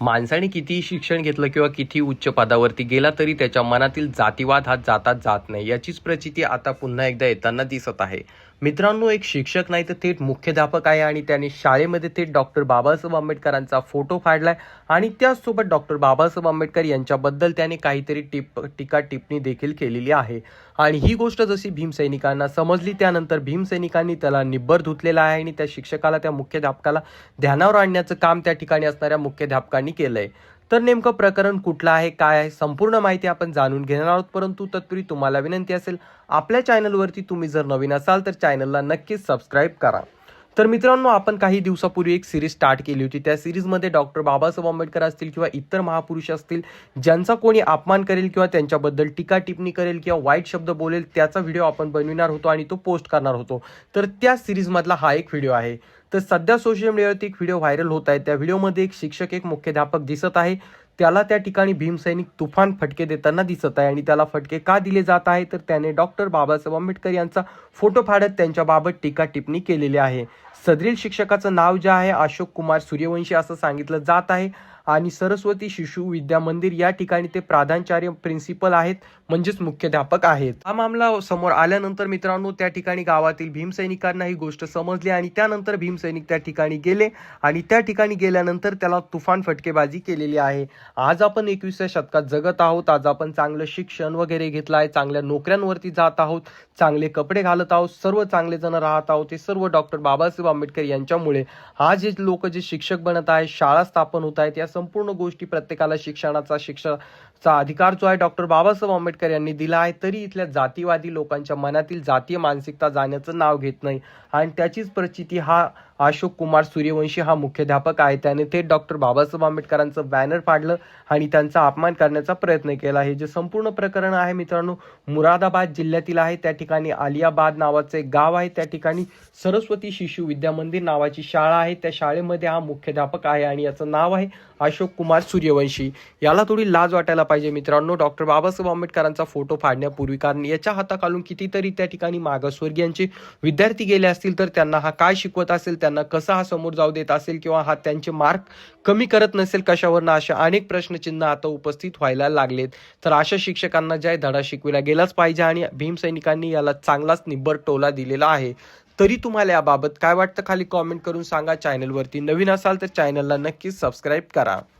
माणसाने कितीही शिक्षण घेतलं किंवा किती उच्च पदावरती गेला तरी त्याच्या मनातील जातीवाद हा जातात जात नाही. याचीच प्रचिती आता पुन्हा एकदा येताना दिसत आहे. मित्रांनो एक शिक्षक नाही तर थेट मुख्याध्यापक आहे आणि त्याने शाळेमध्ये थेट डॉक्टर बाबासाहेब आंबेडकरांचा फोटो फाडलाय. आणि त्याचसोबत डॉक्टर बाबासाहेब आंबेडकर यांच्याबद्दल त्याने काहीतरी टिप टीका टिप्पणी देखील केलेली आहे. आणि ही गोष्ट जशी भीमसैनिकांना समजली त्यानंतर भीमसैनिकांनी त्याला निब्बर धुतलेला आहे आणि त्या शिक्षकाला त्या मुख्याध्यापकाला ध्यानावर आणण्याचं काम त्या ठिकाणी असणाऱ्या मुख्याध्यापकांनी केलं आहे तर नेमकं प्रकरण कुठलं आहे काय आहे संपूर्ण माहिती आपण जाणून घेणार आहोत. परंतु तत्पूर्वी तुम्हाला विनंती असेल आपल्या चॅनलवरती तुम्ही जर नवीन असाल तर चॅनलला नक्कीच सबस्क्राईब करा. तर मित्रांनो आपण काही दिवसापूर्वी एक सिरीज स्टार्ट केली होती. त्या सिरीजमध्ये डॉक्टर बाबासाहेब आंबेडकर असतील किंवा इतर महापुरुष असतील ज्यांचा कोणी अपमान करेल किंवा त्यांच्याबद्दल टीका टिप्पणी करेल किंवा वाईट शब्द बोलेल त्याचा व्हिडिओ आपण बनविणार होतो आणि तो पोस्ट करणार होतो. तर त्या सिरीजमधला हा एक व्हिडिओ आहे. तर सध्या सोशल मीडियावरती एक व्हिडिओ व्हायरल होत आहे. त्या व्हिडिओमध्ये एक शिक्षक एक मुख्याध्यापक दिसत आहे. त्याला त्या ठिकाणी भीमसैनिक तुफान फटके देताना दिसत आहे आणि त्याला फटके का दिले जात आहे तर त्याने डॉक्टर बाबासाहेब आंबेडकर यांचा फोटो फाडत त्यांच्याबाबत टीका टिप्पणी केलेली आहे. सदरील शिक्षकाचं नाव जे आहे अशोक कुमार सूर्यवंशी असं सांगितलं जात आहे. आणि सरस्वती शिशु विद्या मंदिर या ठिकाणी ते प्राधानचार्य प्रिन्सिपल आहेत म्हणजेच मुख्याध्यापक आहेत. हा मामला समोर आल्यानंतर मित्रांनो त्या ठिकाणी गावातील भीमसैनिकांना ही गोष्ट समजली आणि त्यानंतर भीमसैनिक त्या ठिकाणी गेले आणि त्या ठिकाणी गेल्यानंतर त्याला तुफान फटकेबाजी केलेली आहे. आज आपण एकविसव्या शतकात जगत आहोत आज आपण चांगलं शिक्षण वगैरे घेतलं आहे चांगल्या नोकऱ्यांवरती जात आहोत चांगले कपडे घालत आहोत सर्व चांगले जण राहत आहोत हे सर्व डॉक्टर बाबासाहेब आंबेडकर यांच्यामुळे. आज जे लोक जे शिक्षक बनत आहेत शाळा स्थापन होत आहेत या संपूर्ण गोष्टी प्रत्येकाला शिक्षणाचा शिक्षण चा अधिकार जो आहे डॉक्टर बाबासाहेब आंबेडकर यांनी दिला आहे. तरी इथल्या जातीवादी लोकांच्या मनातील जातीय मानसिकता जाण्याचं नाव घेत नाही. आणि त्याचीच प्रचिती हा अशोक कुमार सूर्यवंशी हा मुख्याध्यापक आहे. त्याने थेट डॉक्टर बाबासाहेब आंबेडकरांचं बॅनर फाडलं आणि त्यांचा अपमान करण्याचा प्रयत्न केला. हे जे संपूर्ण प्रकरण आहे मित्रांनो मुरादाबाद जिल्ह्यातील आहे. त्या ठिकाणी आलियाबाद नावाचं एक गाव आहे. त्या ठिकाणी सरस्वती शिशु विद्या मंदिर नावाची शाळा आहे. त्या शाळेमध्ये हा मुख्याध्यापक आहे आणि याचं नाव आहे अशोक कुमार सूर्यवंशी. याला थोडी लाज वाटायला पाहिजे मित्रांनो. डॉक्टर बाबासाहेब आंबेडकरांचा फोटो फाडण्यापूर्वी कारण याच्या हाताखालून कितीतरी त्या ठिकाणी मागासवर्गीयांचे विद्यार्थी गेले असतील तर त्यांना हा काय शिकवत असेल त्यांना कसा हा समोर जाऊ देत असेल किंवा हा त्यांचे मार्क कमी करत नसेल कशावरनं अशा अनेक प्रश्नचिन्ह आता उपस्थित व्हायला लागलेत. तर अशा शिक्षकांना जय धडा शिकविला गेलाच पाहिजे आणि भीमसैनिकांनी याला चांगलाच निब्बर टोला दिलेला आहे. तरी तुम्हाला याबाबत काय वाटतं? खाली कॉमेंट करून सांगा. चॅनलवरती नवीन असाल तर चॅनलला नक्कीच सबस्क्राईब करा.